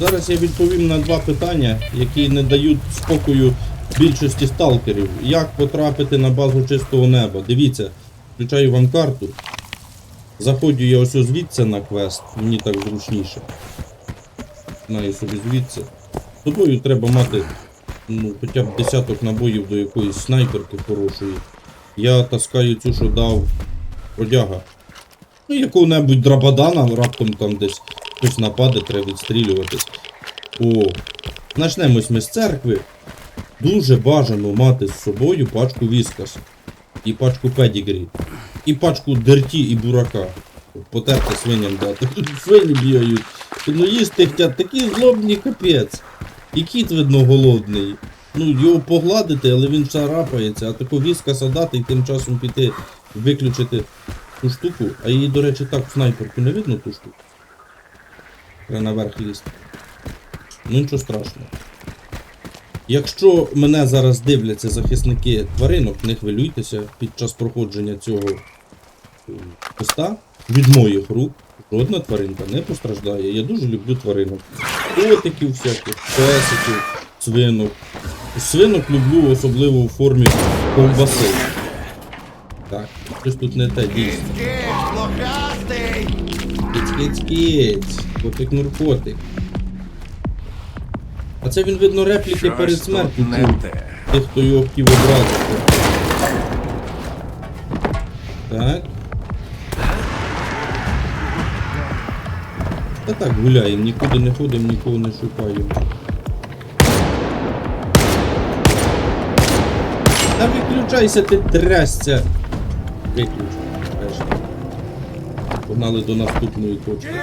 Зараз я відповім на два питання, які не дають спокою більшості сталкерів. Як потрапити на базу чистого неба? Дивіться, включаю вам карту. Заходжу я ось звідси на квест, мені так зручніше. Знаю собі звідси. З собою треба мати ну, хоча б десяток набоїв до якоїсь снайперки хорошої. Я таскаю цю, що дав одяга. Ну, якого-небудь драбадана, раптом там десь хтось нападе, треба відстрілюватись. О, почнемось ми з церкви. Дуже бажано мати з собою пачку віскас. І пачку педігрі. І пачку дерті і бурака. Потерти свиням дати. Свині бігають. Ну їсти хотять, такі злобні капець. І кіт, видно, голодний. Ну, його погладити, але він шарапається, а таку віскаса дати і тим часом піти виключити ту штуку. А її, до речі, так в снайперку не видно ту штуку. Треба наверх лізти. Ну нічого страшного. Якщо мене зараз дивляться захисники тваринок, не хвилюйтеся під час проходження цього е, поста від моїх рук. Жодна тваринка не постраждає. Я дуже люблю тваринок. Котиків всяких, песиків, свинок. Свинок люблю особливо у формі ковбаси. Так, щось тут не те дійсно. Кіт, блохастий! Киць, киць, киць. Котик наркотик. А це він, видно, репліки перед смертю тут не чув. те. Тих, хто його хотів образити. Так. Та так, гуляємо, нікуди не ходимо, нікого не шукаємо. Та виключайся, ти трясця. Виключ. Погнали до наступної точки.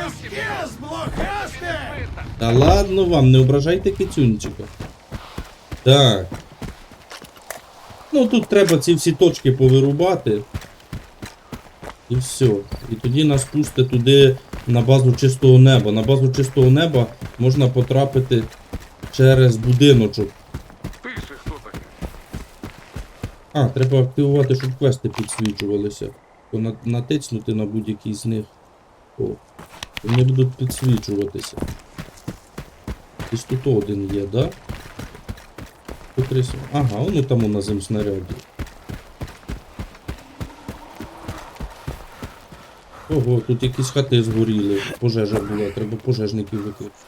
Та ладно вам, не ображайте кицюнчика. Так. Ну тут треба ці всі точки повирубати. І все. І тоді нас пусте туди на базу чистого неба. На базу чистого неба можна потрапити через будиночок. Пише, хто такий. А, треба активувати, щоб квести підсвічувалися. То на- натиснути на будь-який з них. О. Вони будуть підсвічуватися. Десь тут один є, да? Потряс- Ага, воно там на земснаряді. Ого, тут якісь хати згоріли. Пожежа була, треба пожежників викликати.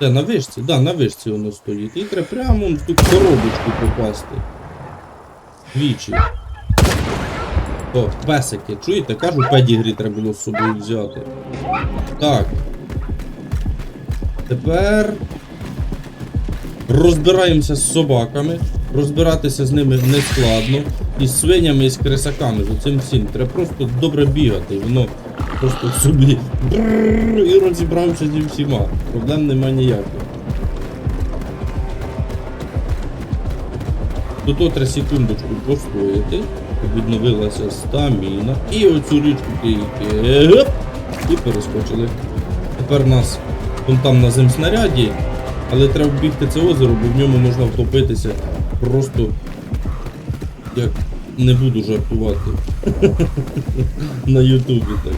Де, на вишці? Да, на вишці воно стоїть. І треба прямо в ту коробочку попасти. Двічі. О, песики, чуєте? Кажу, педігрі треба було з собою взяти. Так. Тепер розбираємося з собаками. Розбиратися з ними не складно. І з свинями, і з крисаками. З цим всім. Треба просто добре бігати. Воно просто собі і розібрався зі всіма. Проблем нема ніяких. Тут отре секундочку постояти, відновилася стаміна. І оцю річку тільки і перескочили. Тепер нас вон там на земснаряді, але треба бігти це озеро, бо в ньому можна втопитися просто як не буду жартувати. на Ютубі так.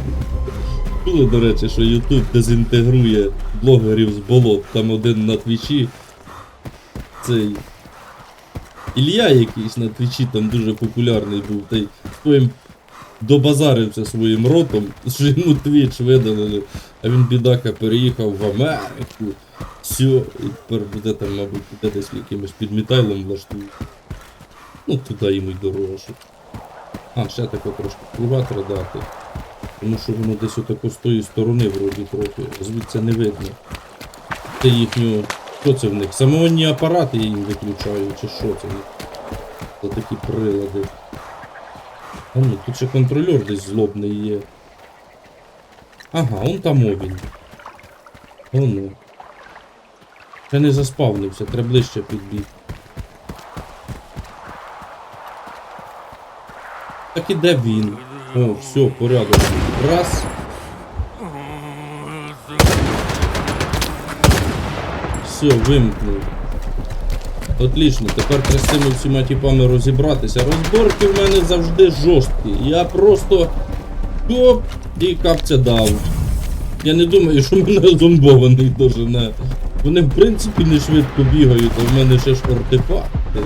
Чули, до речі, що Ютуб дезінтегрує блогерів з болот. Там один на твічі. Цей Ілля якийсь на твічі там дуже популярний був, та й своїм добазарився своїм ротом, що йому твіч видалили, а він бідака переїхав в Америку. Все, і тепер буде там, мабуть, буде десь якимось підмітайлом влаштує. Ну, туди йому й дорога. що. А, ще таке трошки треба дати. Тому що воно десь отако з тої сторони вроді трохи, звідси не видно. Це їхнього. Що це в них? Самогонні апарати я їм виключаю, чи що це? За такі прилади. А ну, тут ще контрольор десь злобний є. Ага, он там він. Воно. Ще не заспавнився, треба ближче підбігти. Так і де він? О, все, порядок. Раз. Все, вимкнув. Отлично, тепер треба з цими всіма типами розібратися. Розборки в мене завжди жорсткі. Я просто топ і капця дав. Я не думаю, що мене зомбований дожене. Вони в принципі не швидко бігають, а в мене ще ж артефакти.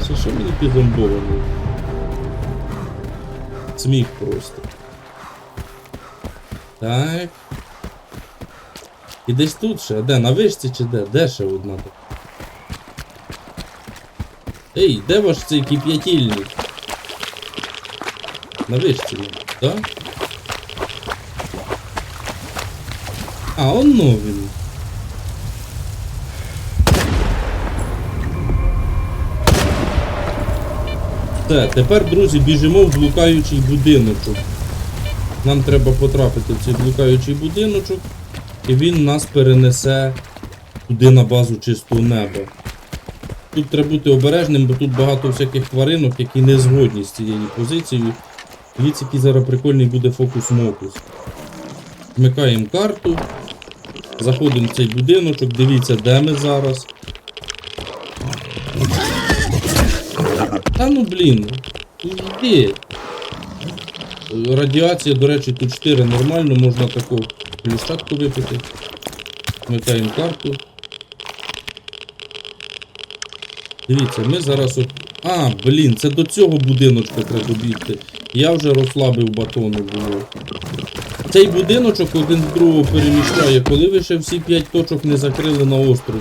Це що мені ті? Сміх просто. Так. І десь тут ще, де? На вишці чи де? Де ще одна тут? Ей, де ваш цей кип'ятільник? На вишці? Да? А, оно він. Все, тепер, друзі, біжимо в блукаючий будиночок. Нам треба потрапити в цей блукаючий будиночок, і він нас перенесе туди на базу чистого неба. Тут треба бути обережним, бо тут багато всяких тваринок, які не згодні з цією позицією. Дивіться, який зараз прикольний буде фокус-мокус. Вмикаємо карту. Заходимо в цей будиночок, дивіться, де ми зараз. Та ну блін, йди. Радіація, до речі, тут 4 нормально, можна таку плюштатку випити. Вмикаємо карту. Дивіться, ми зараз. от- А, блін, це до цього будиночка треба бігти. Я вже розслабив батони було. Цей будиночок один з другого переміщає, коли ви ще всі 5 точок не закрили на острові.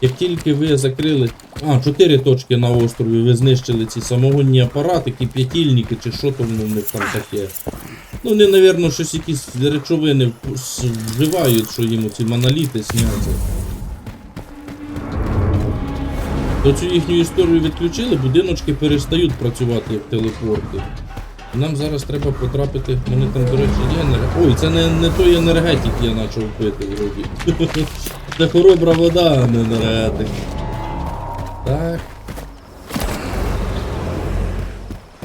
Як тільки ви закрили. А, 4 точки на острові, ви знищили ці самогонні апаратики, п'ятільники чи що там в них там таке. Ну, вони, напевно, щось якісь речовини вживають, що їм ці моноліти сняться. То цю їхню історію відключили, будиночки перестають працювати як телепорти. Нам зараз треба потрапити. Мене там, до речі, є енергетик. Ой, це не, не той енергетик я почав пити вроді. Це хоробра вода, а не енергетик. Так.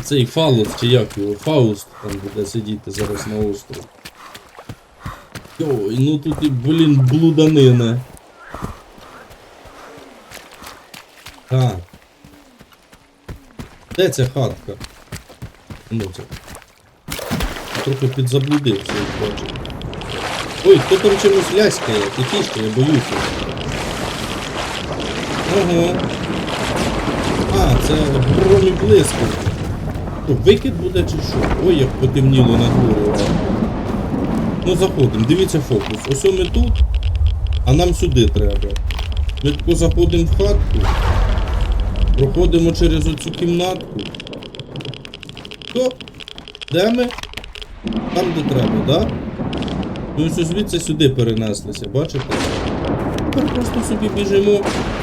Цей фалос, чи як його, Фауст там буде сидіти зараз на острові. Йой, ну тут і, блін, блуданина. Так. Де ця хатка? Ну це. Трохи підзаблудився, як бачу. Ой, хто там чимось ляскає? Тихіше, я боюся. Ого. А, це близько. Що, викид буде чи що? Ой, як потемніло на дворі. Ну заходимо, дивіться фокус. Ось ми тут, а нам сюди треба. Ми тако заходимо в хатку, проходимо через оцю кімнатку. Стоп! Де ми? Там, де треба, да? Ну ось звідси сюди перенеслися, бачите? Тепер просто собі біжимо.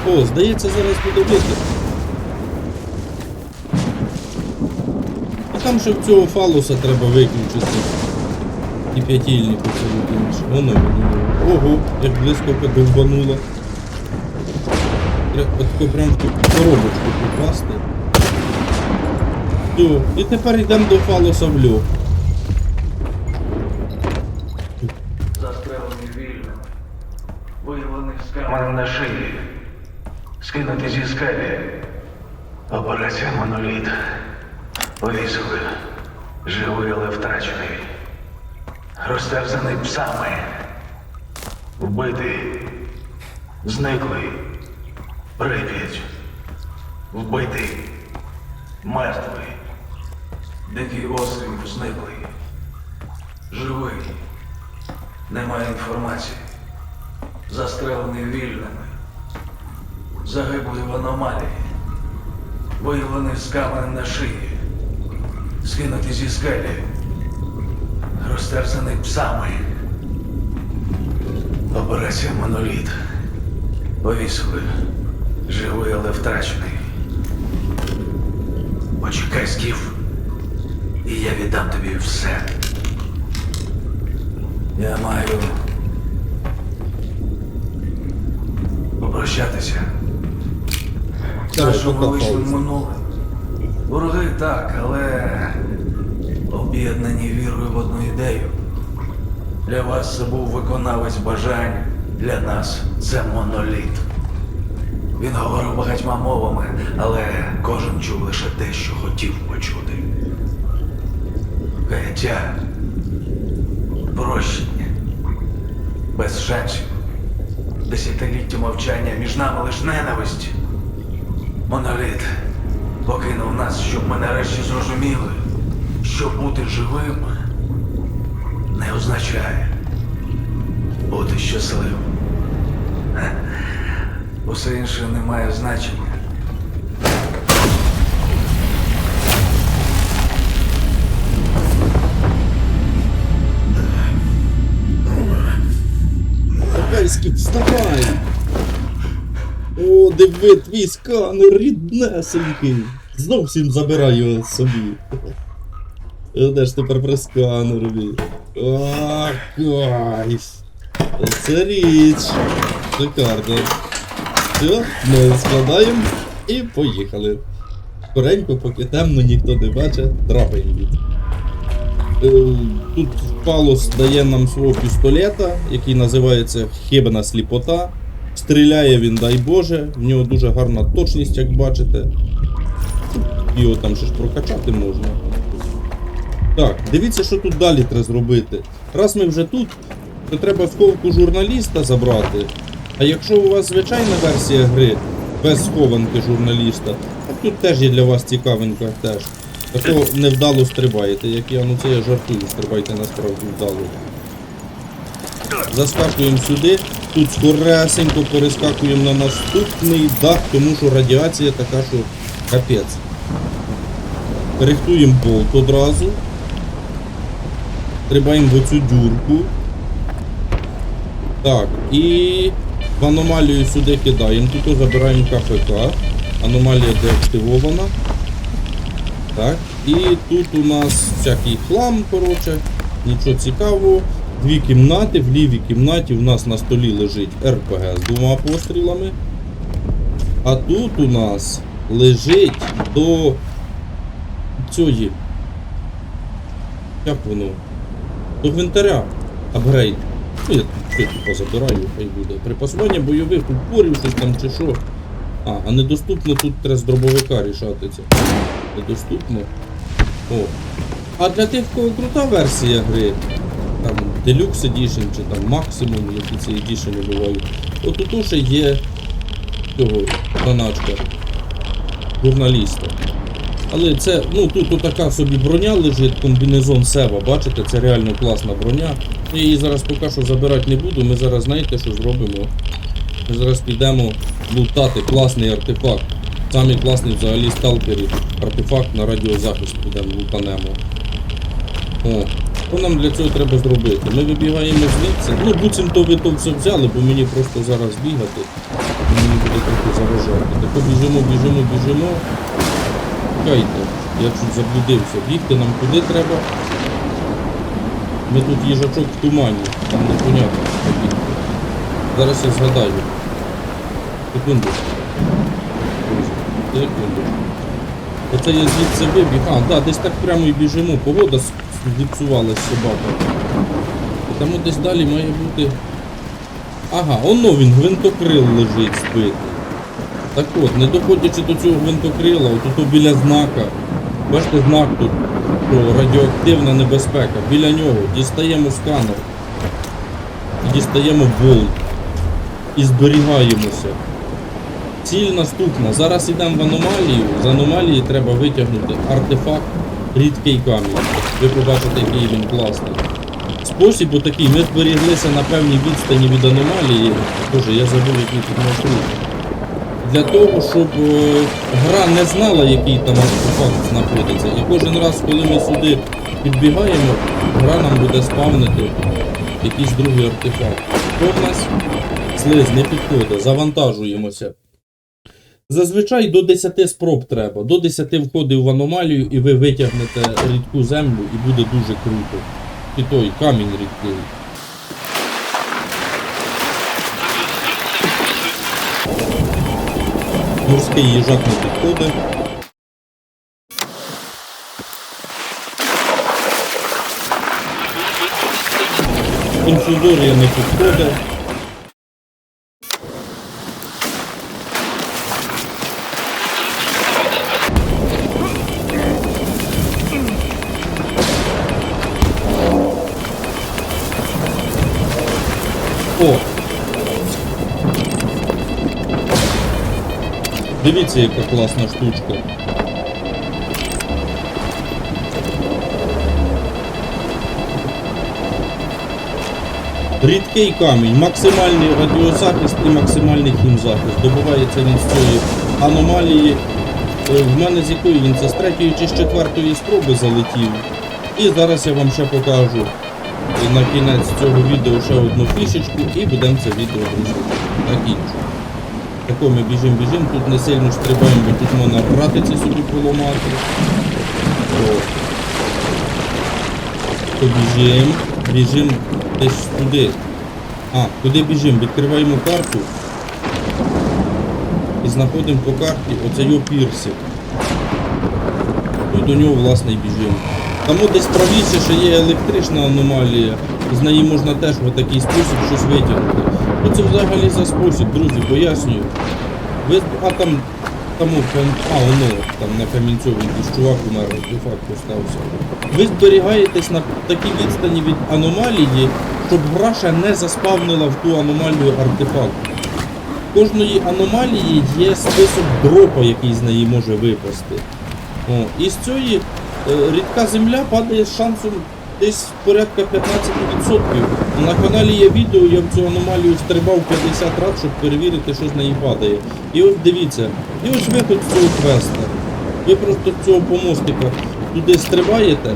О, здається, зараз буде вихід. Там ще в цього фалуса треба виключити. І п'ятільнику це інше. Воно воно. Ого, як близько подовбануло. Треба тако прям коробочку попасти. Все, і тепер йдемо до фалуса в льох. Застрелений вільно. Виявлений з каменем на шиї. Скинути зі скелі. Операція Моноліт. Повісили. Живий, але втрачений. Розтерзаний псами. Вбитий. Зниклий. Прип'ять. Вбитий. Мертвий. Дикий острів зниклий. Живий. Немає інформації. Застрелений вільними. Загиблий в аномалії. Виявлений з каменем на шиї. Скинутий зі скелі. Розтерзаний псами. Операція Моноліт. Повісили. Живий, але втрачений. Почекай, Скіф. І я віддам тобі все. Я маю попрощатися. Нашому пока, вийшли минуле. Вороги так, але об'єднані вірою в одну ідею. Для вас це був виконавець бажань, для нас це моноліт. Він говорив багатьма мовами, але кожен чув лише те, що хотів почути. Каяття прощення. Без шансів. Десятиліття мовчання між нами лиш ненависть. Моноліт покинув нас, щоб ми нарешті зрозуміли, що бути живим не означає бути щасливим. Усе інше не має значення. Вставай! О, диви, твій сканер ріднесенький. Зовсім забирай його собі. Е, Де ж тепер при сканерові? А, кайф. Це річ. Шикарно. Все, ми складаємо і поїхали. Скоренько, поки темно, ніхто не бачить, трапаємо від. Е, Тут Палос дає нам свого пістолета, який називається Хибна сліпота. Стріляє він, дай Боже, в нього дуже гарна точність, як бачите. Його там ще ж прокачати можна. Так, дивіться, що тут далі треба зробити. Раз ми вже тут, то треба сховку журналіста забрати. А якщо у вас звичайна версія гри без схованки журналіста, так тут теж є для вас цікавинка теж. Такого невдало стрибаєте, як я, ну це я жартую, стрибайте насправді вдало. Заскакуємо сюди, тут скоресенько перескакуємо на наступний дах, тому що радіація така, що капець. Рихтуємо болт одразу. Стрибаємо в оцю дюрку. Так, і в аномалію сюди кидаємо. Тут забираємо КПК. Аномалія деактивована. Так, і тут у нас всякий хлам, коротше, нічого цікавого. Дві кімнати, в лівій кімнаті у нас на столі лежить РПГ з двома пострілами. А тут у нас лежить до цієї. Як воно? До гвинтаря. Апгрейд. Ну, я тут позабираю, хай буде. Припасування бойових упорів, щось там чи що. А, а недоступно тут треба з дробовика рішати це. Недоступно. О. А для тих, кого крута версія гри, там Deluxe Edition чи там Maximum, які ці Edition бувають, от тут ще є цього заначка журналіста. Але це, ну тут така собі броня лежить, комбінезон Сева, бачите, це реально класна броня. Я її зараз поки що забирати не буду, ми зараз знаєте, що зробимо? Ми зараз підемо лутати класний артефакт. Самий класний взагалі сталкері. Артефакт на радіозахист підемо лутанемо. О, що нам для цього треба зробити? Ми вибігаємо звідси. Ну, буцімто ви то все взяли, бо мені просто зараз бігати. Мені буде трохи заважати. Так біжимо, біжимо, біжимо. Чекайте, я чуть заблудився. Бігти нам куди треба. Ми тут їжачок в тумані, там непонятно, що бігти. Зараз я згадаю. Секунду. Секунду. Оце я звідси вибіг. А, да, десь так прямо і біжимо. Погода зіпсувалась собака. Тому десь далі має бути. Ага, оно він, гвинтокрил лежить збитий. Так от, не доходячи до цього гвинтокрила, отут біля знака. Бачите знак тут, що радіоактивна небезпека. Біля нього дістаємо сканер. І дістаємо болт. І зберігаємося. Ціль наступна. Зараз йдемо в аномалію. З аномалії треба витягнути артефакт рідкий камінь. Ви побачите, який він класний. Спосіб отакий, ми зберіглися на певній відстані від аномалії. Боже, я забув, який тут маршрут. Для того, щоб е, гра не знала, який там артефакт знаходиться. І кожен раз, коли ми сюди підбігаємо, гра нам буде спавнити якийсь другий артефакт. Що в нас? Слиз не підходить, завантажуємося. Зазвичай до 10 спроб треба. До 10 входів в аномалію і ви витягнете рідку землю і буде дуже круто. І той камінь рідкий. Морський їжак не підходить. Інфузорія не підходить. Дивіться, яка класна штучка. Рідкий камінь, максимальний радіозахист і максимальний хімзахист. Добувається він з цієї аномалії. Е, В мене з якої він це з третьої чи з четвертої спроби залетів. І зараз я вам ще покажу на кінець цього відео ще одну фішечку і будемо це відео друзі закінчувати. Тако ми біжимо, біжимо, тут не сильно стрибаємо, бо тут можна братиці собі поламати. Побіжимо, біжимо десь туди. А, куди біжимо? Відкриваємо карту і знаходимо по карті оце його пірсик. І до нього власне і біжимо. Там десь правіше ще є електрична аномалія. З неї можна теж в такий спосіб щось витягнути. Оце взагалі за спосіб, друзі, пояснюю. Ви, а там, там, а, воно, там на камінцьові якийсь чувак умер, артефакт постався. Ви зберігаєтесь на такій відстані від аномалії, щоб гра ще не заспавнила в ту аномалію артефакт. Кожної аномалії є список дропа, який з неї може випасти. О, і з цієї е, рідка земля падає з шансом десь порядка 15%. На каналі є відео, я в цю аномалію стрибав 50 разів, щоб перевірити, що з неї падає. І от дивіться, і ось виход з цього квеста. Ви просто цього помостика туди стрибаєте,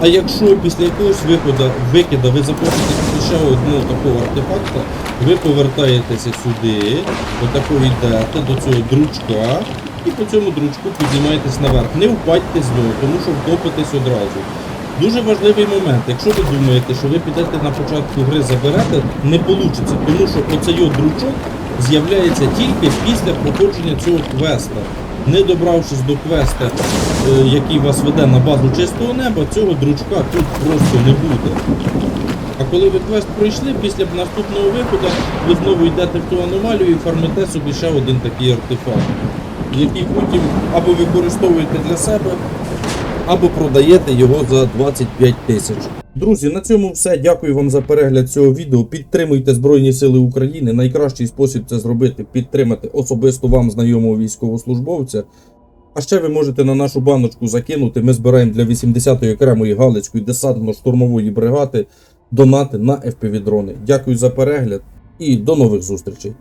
а якщо після якогось виходу, викида ви запустите ще одного такого артефакта, ви повертаєтеся сюди, отако йдете до цього дручка, і по цьому дручку піднімаєтесь наверх. Не впадьте з нього, тому що втопитесь одразу. Дуже важливий момент. Якщо ви думаєте, що ви підете на початку гри заберете, не вийде, тому що оцей дручок з'являється тільки після проходження цього квеста. Не добравшись до квеста, е, який вас веде на базу чистого неба, цього дручка тут просто не буде. А коли ви квест пройшли, після наступного виходу ви знову йдете в ту аномалію і фармите собі ще один такий артефакт, який потім або використовуєте для себе, або продаєте його за 25 тисяч. Друзі, на цьому все. Дякую вам за перегляд цього відео. Підтримуйте Збройні Сили України. Найкращий спосіб це зробити підтримати особисто вам знайомого військовослужбовця. А ще ви можете на нашу баночку закинути. Ми збираємо для 80-ї окремої Галицької десантно-штурмової бригади донати на FPV-дрони. Дякую за перегляд і до нових зустрічей.